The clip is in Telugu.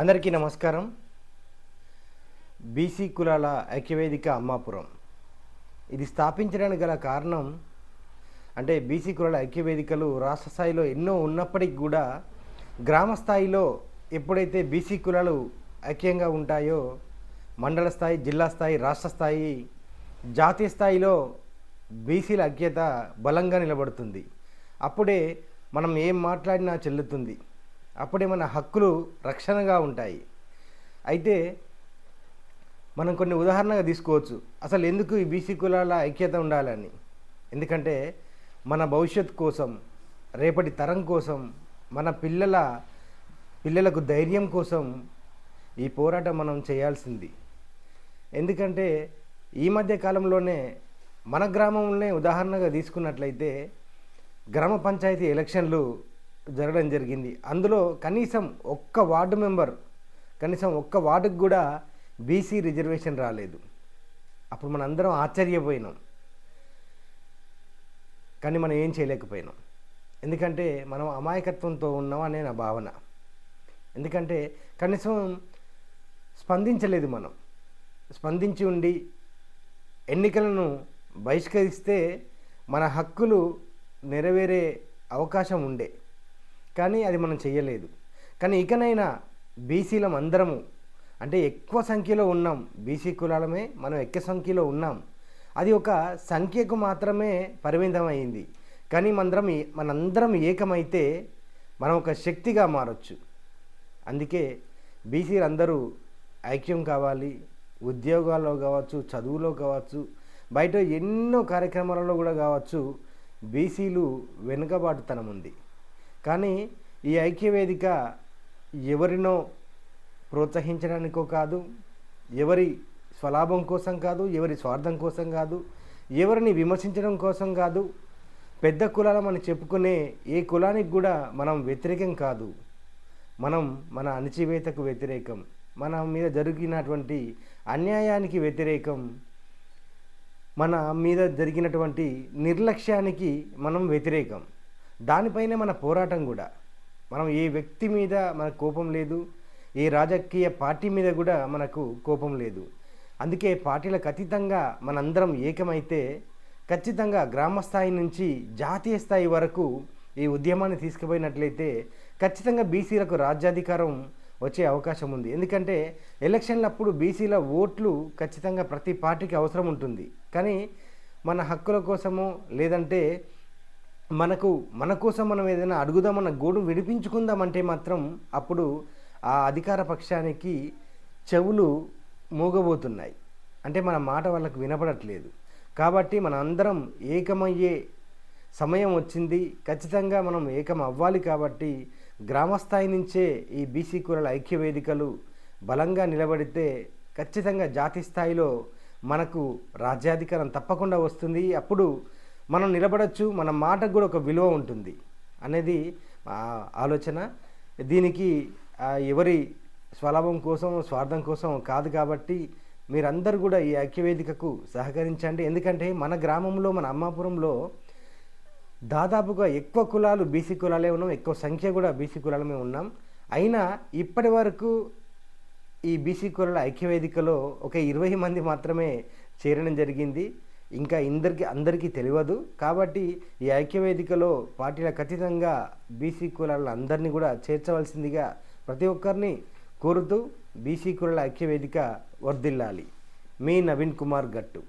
అందరికీ నమస్కారం. బీసీ కులాల ఐక్యవేదిక అమ్మాపురం. ఇది స్థాపించడానికి గల కారణం అంటే బీసీ కులాల ఐక్యవేదికలు రాష్ట్ర స్థాయిలో ఎన్నో ఉన్నప్పటికీ కూడా గ్రామ స్థాయిలో ఎప్పుడైతే బీసీ కులాలు ఐక్యంగా ఉంటాయో మండల స్థాయి జిల్లా స్థాయి రాష్ట్ర స్థాయి జాతీయ స్థాయిలో బీసీల ఐక్యత బలంగా నిలబడుతుంది. అప్పుడే మనం ఏం మాట్లాడినా చెల్లుతుంది. అప్పుడే మన హక్కులు రక్షణగా ఉంటాయి. అయితే మనం కొన్ని ఉదాహరణగా తీసుకోవచ్చు. అసలు ఎందుకు ఈ బీసీ కులాల ఐక్యత ఉండాలని? ఎందుకంటే మన భవిష్యత్ కోసం రేపటి తరం కోసం మన పిల్లల పిల్లలకు ధైర్యం కోసం ఈ పోరాటం మనం చేయాల్సింది. ఎందుకంటే ఈ మధ్య కాలంలోనే మన గ్రామంలోనే ఉదాహరణగా తీసుకున్నట్లయితే గ్రామ పంచాయతీ ఎలక్షన్లు జరగడం జరిగింది. అందులో కనీసం ఒక్క వార్డు మెంబర్ కనీసం ఒక్క వార్డుకు కూడా బీసీ రిజర్వేషన్ రాలేదు. అప్పుడు మనందరం ఆశ్చర్యపోయినాం. కానీ మనం ఏం చేయలేకపోయినాం. ఎందుకంటే మనం అమాయకత్వంతో ఉన్నాం అనే నా భావన. ఎందుకంటే కనీసం స్పందించలేదు మనం. స్పందించి ఉండి ఎన్నికలను బహిష్కరిస్తే మన హక్కులు నెరవేరే అవకాశం ఉండే. కానీ అది మనం చేయలేదు కానీ ఇకనైనా బీసీలం అందరము అంటే ఎక్కువ సంఖ్యలో ఉన్నాం. బీసీ కులాలమే మనం ఎక్కువ సంఖ్యలో ఉన్నాం. అది ఒక సంఖ్యకు మాత్రమే పరిమితం అయింది కానీ మనందరం మనందరం ఏకమైతే మనం ఒక శక్తిగా మారచ్చు. అందుకే బీసీలు అందరూ ఐక్యం కావాలి ఉద్యోగాల్లో కావచ్చు చదువులో కావచ్చు బయట ఎన్నో కార్యక్రమాలలో కూడా కావచ్చు బీసీలు వెనుకబాటుతనం ఉంది. కానీ ఈ ఐక్యవేదిక ఎవరినో ప్రోత్సహించడానికో కాదు ఎవరి స్వలాభం కోసం కాదు ఎవరి స్వార్థం కోసం కాదు ఎవరిని విమర్శించడం కోసం కాదు పెద్ద కులాలమని చెప్పుకునే ఏ కులానికి కూడా మనం వ్యతిరేకం కాదు. మనం మన అణచివేతకు వ్యతిరేకం మన మీద జరిగినటువంటి అన్యాయానికి వ్యతిరేకం మన మీద జరిగినటువంటి నిర్లక్ష్యానికి మనం వ్యతిరేకం. దానిపైనే మన పోరాటం కూడా. మనం ఏ వ్యక్తి మీద మనకు కోపం లేదు ఏ రాజకీయ పార్టీ మీద కూడా మనకు కోపం లేదు. అందుకే పార్టీలకు అతీతంగా మనందరం ఏకమైతే ఖచ్చితంగా గ్రామ స్థాయి నుంచి జాతీయ స్థాయి వరకు ఈ ఉద్యమాన్ని తీసుకుపోయినట్లయితే ఖచ్చితంగా బీసీలకు రాజ్యాధికారం వచ్చే అవకాశం ఉంది. ఎందుకంటే ఎలక్షన్లప్పుడు బీసీల ఓట్లు ఖచ్చితంగా ప్రతి పార్టీకి అవసరం ఉంటుంది. కానీ మన హక్కుల కోసమో లేదంటే మనకు మన కోసం మనం ఏదైనా అడుగుదామన్న గోడు విడిపించుకుందామంటే మాత్రం అప్పుడు ఆ అధికార పక్షానికి చెవులు మూగబోతున్నాయి. అంటే మన మాట వాళ్ళకు వినపడట్లేదు. కాబట్టి మన అందరం ఏకమయ్యే సమయం వచ్చింది. ఖచ్చితంగా మనం ఏకం అవ్వాలి కాబట్టి గ్రామస్థాయి నుంచే ఈ బీసీ కురల ఐక్య వేదికలు బలంగా నిలబడితే ఖచ్చితంగా జాతి స్థాయిలో మనకు రాజ్యాధికారం తప్పకుండా వస్తుంది. అప్పుడు మనం నిలబడచ్చు మన మాటకు కూడా ఒక విలువ ఉంటుంది అనేది ఆలోచన. దీనికి ఎవరి స్వలాభం కోసం స్వార్థం కోసం కాదు కాబట్టి మీరందరూ కూడా ఈ ఐక్యవేదికకు సహకరించండి. ఎందుకంటే మన గ్రామంలో మన అమ్మాపురంలో దాదాపుగా ఎక్కువ కులాలు బీసీ కులాలే ఉన్నాం ఎక్కువ సంఖ్య కూడా బీసీ కులాలమే ఉన్నాం. అయినా ఇప్పటి వరకు ఈ బీసీ కులాల ఐక్యవేదికలో ఒక ఇరవై మంది మాత్రమే చేరడం జరిగింది. ఇంకా ఇందరికి అందరికీ తెలియదు. కాబట్టి ఈ ఐక్యవేదికలో పార్టీల ఖచ్చితంగా బీసీ కులాల అందరినీ కూడా చేర్చవలసిందిగా ప్రతి ఒక్కరిని కోరుతూ బీసీ కులాల ఐక్యవేదిక వర్ధిల్లాలి. మీ నవీన్ కుమార్ గట్టు.